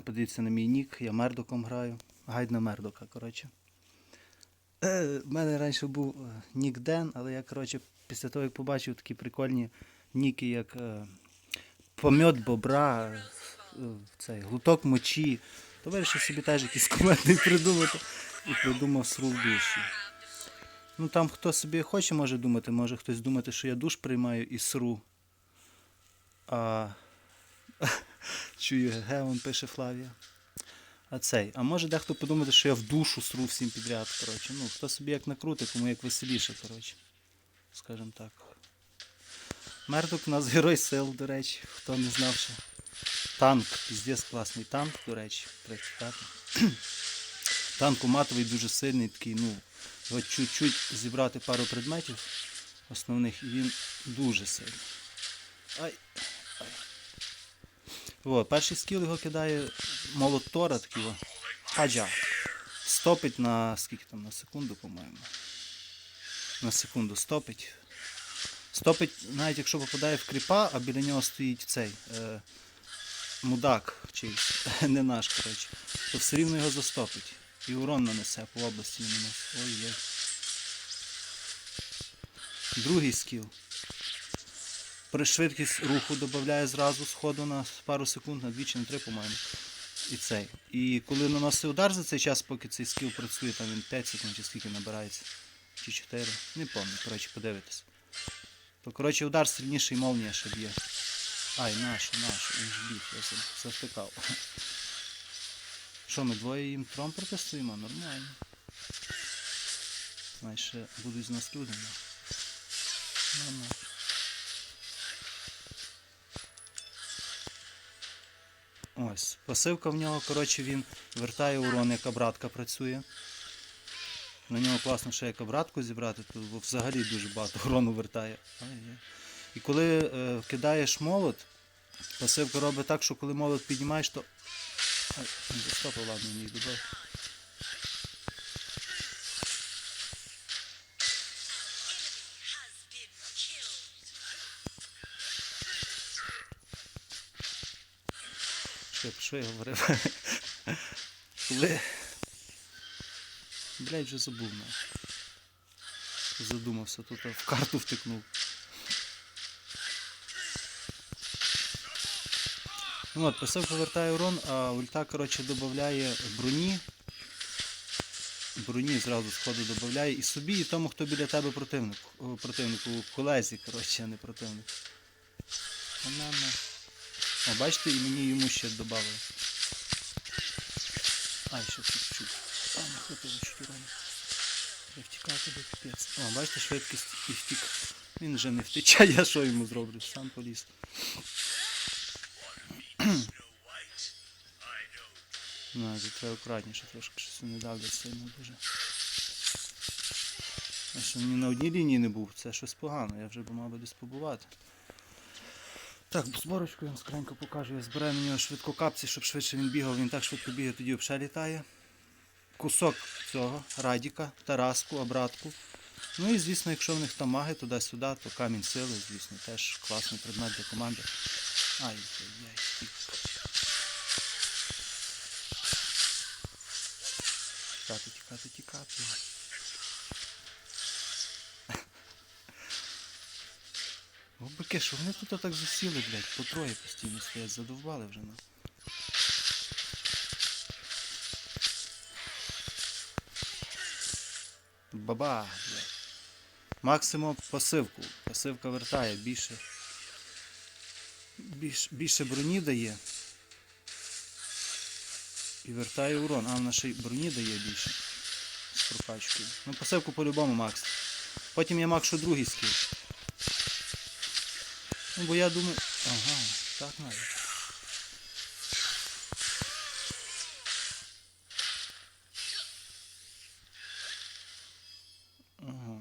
Подивіться на мій нік, я мердоком граю. Гайд на мердока, коротше. Е, в мене раніше був е, нік Ден, але я, коротше, після того, як побачив такі прикольні ніки, як е, помьот бобра, е, цей, глуток мочі, то вирішив собі теж якийсь кумедний придумати і придумав сру в душі. Ну там хто собі хоче може думати, може хтось думати, що я душ приймаю і сру. А чую, ге, он пише Флавія. А цей. А може дехто подумати, що я в душу сру всім підряд. Коротше. Ну, хто собі як накрути, кому як веселіше, коротше. Скажем так. Мердок у нас герой сил, до речі, хто не знав ще. Танк, піздець класний танк, до речі. Танк матовий дуже сильний, такий, ну, його чуть-чуть зібрати пару предметів основних, і він дуже сильний. Ай. Ай. О, перший скіл його кидає молот Тора такий. Хаджа. Стопить на скільки там, на секунду, по-моєму. На секунду стопить. Стопить, навіть якщо попадає в кріпа, а біля нього стоїть цей е, мудак чийсь, не наш, коротше, то все рівно його застопить. І урон нанесе по області не нанесе. Ой-ой. Другий скіл. При швидкість руху додає зразу сходу на пару секунд, на дві чи на три, по-моєму. І цей. І коли наносить удар за цей час, поки цей скіл працює, там він 5 секунд чи скільки набирається. Чи 4. Не пам'ятаю, коротше, подивитись. То коротше удар сильніший молнія ще б'є. Ай, наш, наш, він ж біг, я зав- завтикав. Що, ми двоє їм тром протестуємо? Нормально. Знаєш, будуть з нас люди. ну. Нормально. Ось. Пасивка в нього, коротше, він вертає урон, як обратка працює. На нього класно ще як обратку зібрати, то взагалі дуже багато урону вертає. І коли е, кидаєш молот, пасивка робить так, що коли молот піднімаєш, то. Ай, ладно, не додав. Що що я говорив? Коли. Блять, вже забув нахуй. Задумався, тут в карту втикнув. Ну от, писав повертає урон, а ульта, коротше, додає броні. Броні зразу сходу додає і собі, і тому, хто біля тебе противник. Противнику, колезі, коротше, а не противник. Вона на. О, бачите, і мені йому ще додали. Ай, ще чуть-чуть. А, не хватило. Я втікати до капець. О, бачите, швидкість і втік. Він вже не втече, я що йому зроблю? Сам поліз. Ну, тут треба акуратніше трошки, щось не давлять сильно дуже. А що мені на одній лінії не був, це щось погано, я вже б мав би десь побувати. Так, зборочку я вам скоренько покажу. Я збираю на нього швидко капці, щоб швидше він бігав, він так швидко бігає, тоді взагалі. Кусок цього, радіка, тараску, обратку. Ну і звісно, якщо в них там маги туди-сюди, то камінь сили, звісно, теж класний предмет для команди. Ай, яй, стік. Тікати, тікати, тікати. Бики, що вони тут так засіли, блядь, по троє постійно стоять, задовбали вже нас. Баба, блядь. Максимум пасивку. Пасивка вертає більше. Більше, більше броні дає. І вертає урон. А вона ще й броні дає більше. З прокачкою. Ну, пасивку по-любому макс. Потім я макшу другий скіл. Ну, бо я думаю... Ага, так навіть. Ага.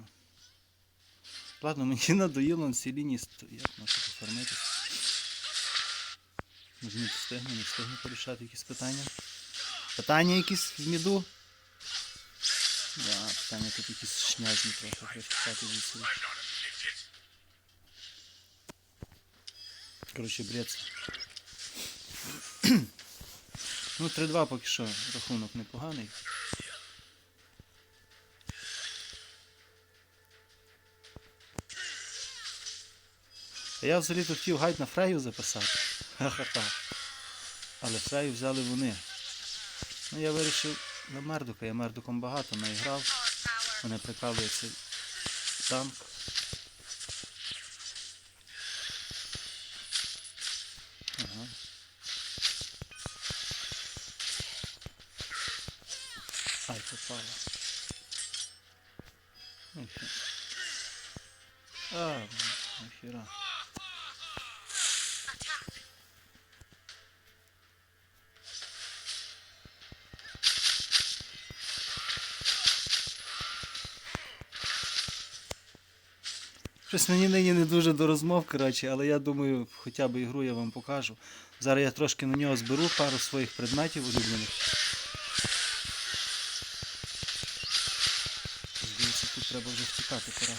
Ладно, мені надоїло на цій лінії стояти, можна пофармити. Можна не встигну, не встигну порішати якісь питання. Питання якісь в міду? Да, питання тут якісь шнязні трохи, треба чекати звідси. Короче, бред. Ну, 3-2 поки що рахунок непоганий. А я взагалі то хотів гайд на Фрею записати. Ха-ха-ха. Але Фрею взяли вони. Ну я вирішив на Мердука, я Мердуком багато наіграв. Мене прикалує цей танк. А, нахера. Щось мені нині не дуже до розмов, коротше, але я думаю, хоча б ігру я вам покажу. Зараз я трошки на нього зберу пару своїх предметів улюблених. Здається, тут треба вже втікати пора.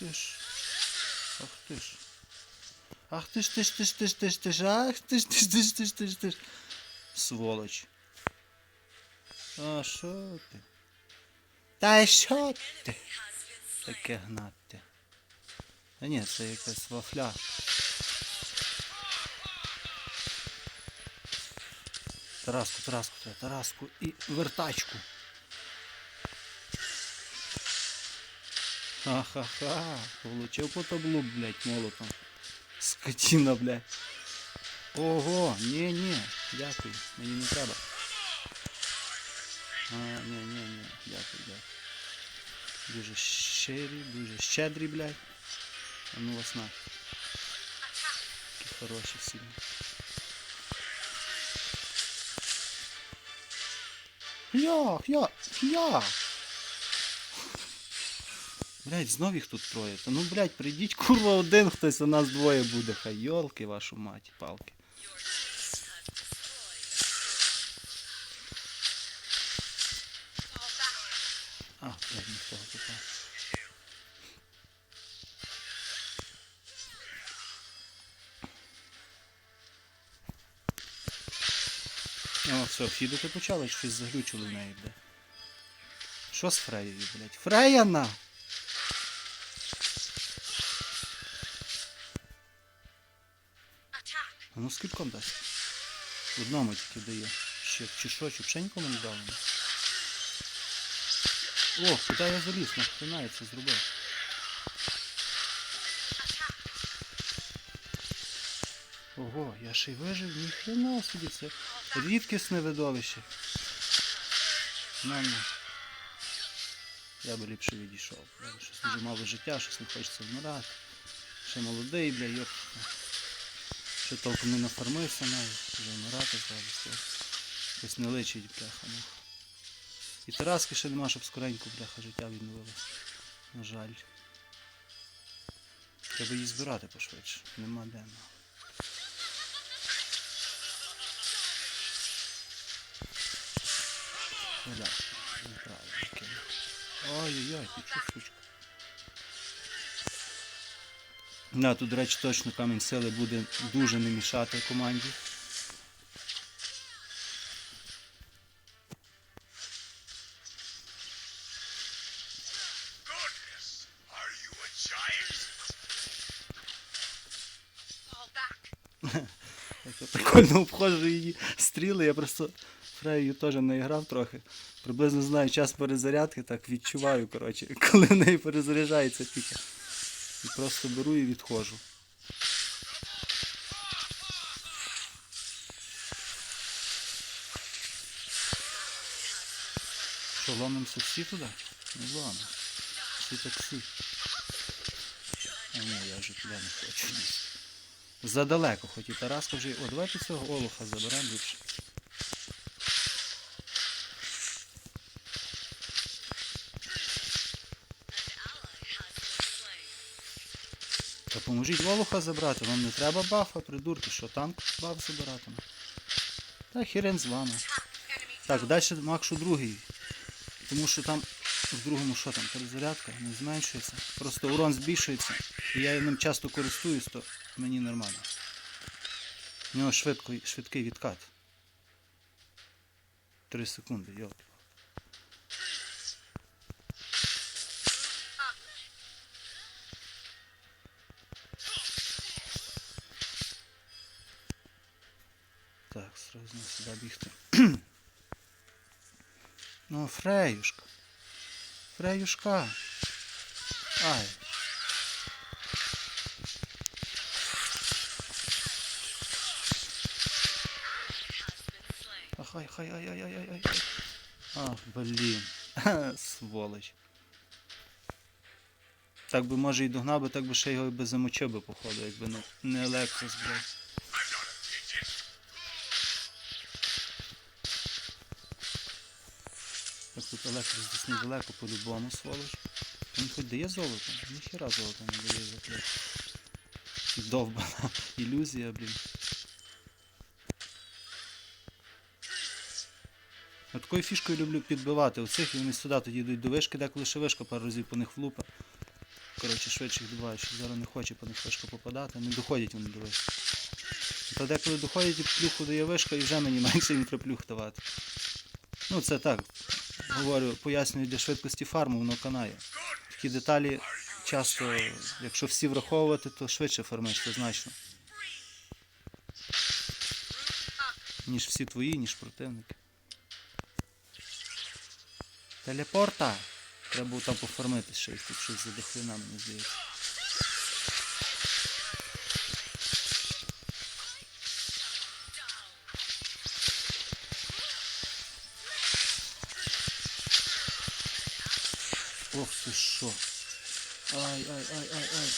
Ти ж. Ах ти ж. Ах ти ж ти ж ти ж ти ж ти ж ти ж ах ти ж ти ж ти ж ти ж ти ж ти ж. Сволоч. А що ти? Та що ти? Таке гнати. А ні, це якась вафля. Тараску, Тараску, Тараску і вертачку. Ха-ха-ха. Получив по таблу, блядь, молотом. Скотина, блядь. Ого, ні-ні, дякую, мені не треба. А, ні, ні, ні, дякую, дякую. Дуже щирі, дуже щедрі, блядь. А ну вас на. Такі хороші всі. Як, як, як? Блять, знов їх тут троє. Та ну, блять, прийдіть, курва, один хтось, у нас двоє буде. Хай йолки вашу мать, палки. А, блядь, того попав. О, все, фідити почали, щось заглючило в неї, блядь. Що з Фреєю, блядь? Фреяна! А ну скільки дасть? Одному тільки дає. Ще чи що, чи нікому не дали? О, куди я заліз? Нахрена це зробив? Ого, я ще й вижив, ніхрена собі, це рідкісне видовище. Ну, ну. Я би ліпше відійшов. Щось дуже мало життя, щось не хочеться вмирати. Ще молодий, бля, йоп. Ще толком не нафармився навіть, вже вмирати зразу. Щось не личить, бляха, ну. І Тараски ще нема, щоб скоренько, бляха, життя відновилося. На жаль. Треба її збирати пошвидше. Нема де. ну. Неправильно кинув. Ой-ой-ой, ти Да, тут, до речі, точно камінь сили буде дуже не мішати команді. Прикольно обходжу її стріли, я просто Фрею теж не грав трохи. Приблизно знаю час перезарядки, так відчуваю, коротше, коли в неї перезаряджається тільки. Просто беру і відходжу. Що, ломимося всі туди? Не ломимося. Всі таксі. А ні, я вже туди не хочу. Задалеко, хоч і Тараска вже. О, давайте цього олуха заберемо ліпше. Поможіть олуха забрати, вам не треба бафа, придурки, що танк баф забиратиме. Та хірен з вами. Так, далі Макшу другий. Тому що там в другому що там, перезарядка не зменшується. Просто урон збільшується. І я ним часто користуюсь, то мені нормально. У нього швидко, швидкий відкат. Три секунди, йолки. Так, сразу не сюди бігти. ну, Фреюшка. Фреюшка. Ай. Ах, ай, хай, ай, ай, ай, ай, ай. Ах, блін. Сволоч. Так би може і догнав би, так би ще його і би замочив би, походу, якби не, не електрос, блядь. Так тут електрос десь недалеко по-любому, сволоч. Він хоч дає золото? Ніхіра золота не дає блядь. Довбана ілюзія, блін. От такою фішкою люблю підбивати оцих, і вони сюди тоді йдуть до вишки, деколи ще вишка пару разів по них влупа. Коротше, швидше їх що зараз не хоче по них вишка попадати, не доходять вони до вишки. Та деколи доходять і плюху дає вишка, і вже мені менше їм треба плюх давати. Ну це так. Говорю, пояснюю для швидкості фарму, воно канає. Такі деталі часто, якщо всі враховувати, то швидше фармиш, це значно. Ніж всі твої, ніж противники. Телепорта! Треба було там пофармити ще тут щось задохлина, мені здається. Ох ти що. Ай, ай, ай, ай, ай.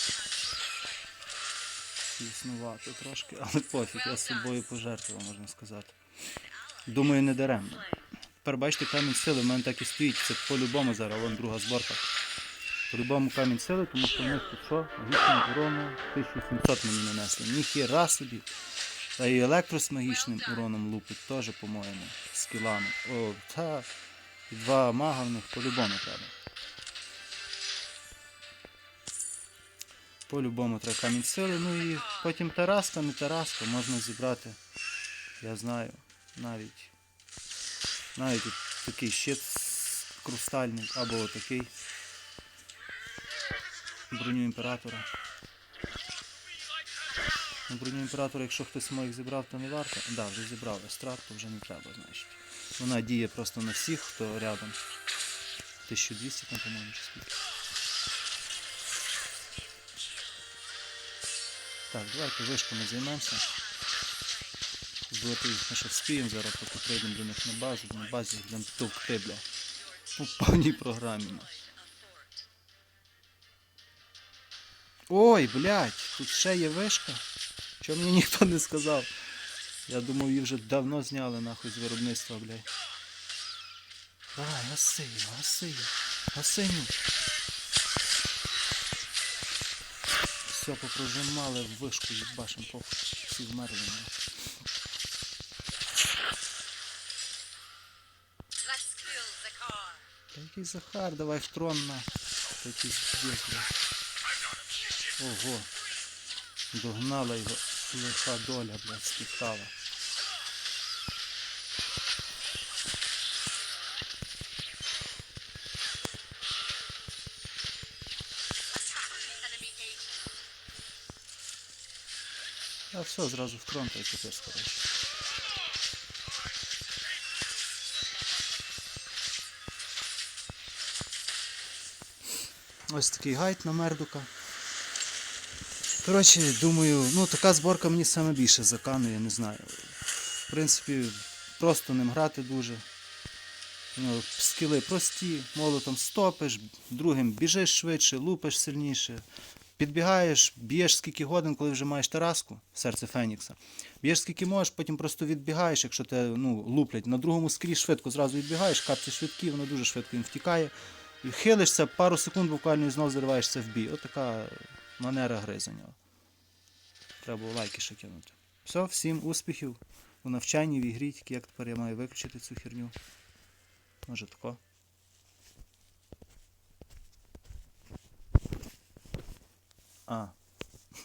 Тіснувато трошки, але пофіг, я з собою пожертвував, можна сказати. Думаю, не даремно. Тепер бачите, камінь сили в мене так і стоїть. Це по-любому зараз, вон друга зборка. По-любому камінь сили, тому що в них тут що? Магічним уроном 1700 мені нанесли. Ніхіра собі. Та і електрос магічним уроном лупить теж, по-моєму, скілами. О, та два мага в них по-любому треба. По-любому треба камінь сили. Ну і потім тараска, не тараска, можна зібрати. Я знаю, навіть навіть такий щит крустальний або отакий. Броню імператора. Ну, броню імператора, якщо хтось моїх зібрав, то не варто. Так, да, вже зібрав естрат, то вже не треба, значить. Вона діє просто на всіх, хто рядом. 1200 там, по-моєму, чи скільки. Так, давайте вишками займемося. Збити їх ще вспіємо зараз, поки прийдемо до них на базу, на базі будемо товкти, бля. По повній програмі. ну. Ой, блядь, тут ще є вишка. Чого мені ніхто не сказав? Я думав, її вже давно зняли нахуй з виробництва, блядь. Давай, гаси гаси. Гасиню. Все, попрожимали в вишку, їбашим по Всі вмерли. Та який Захар, давай в трон на. Та якийсь блядь. Ого. Догнала його лиха доля, блядь, спіткала. Все, зразу в трон та й капець, коротше. Ось такий гайд на мердука. Коротше, думаю, ну така зборка мені саме більше заканує, не знаю. В принципі, просто ним грати дуже. Ну, скіли прості, молотом стопиш, другим біжиш швидше, лупиш сильніше. Підбігаєш, б'єш скільки годин, коли вже маєш тараску, серце Фенікса. Б'єш скільки можеш, потім просто відбігаєш, якщо те ну, луплять. На другому скрізь швидко зразу відбігаєш, капці швидкі, воно дуже швидко їм втікає. І хилишся, пару секунд буквально і знов зариваєшся в бій. От така манера гри за нього. Треба лайки ще кинути. Все, всім успіхів у навчанні, в ігрі, тільки як тепер я маю виключити цю херню. Може тако. А,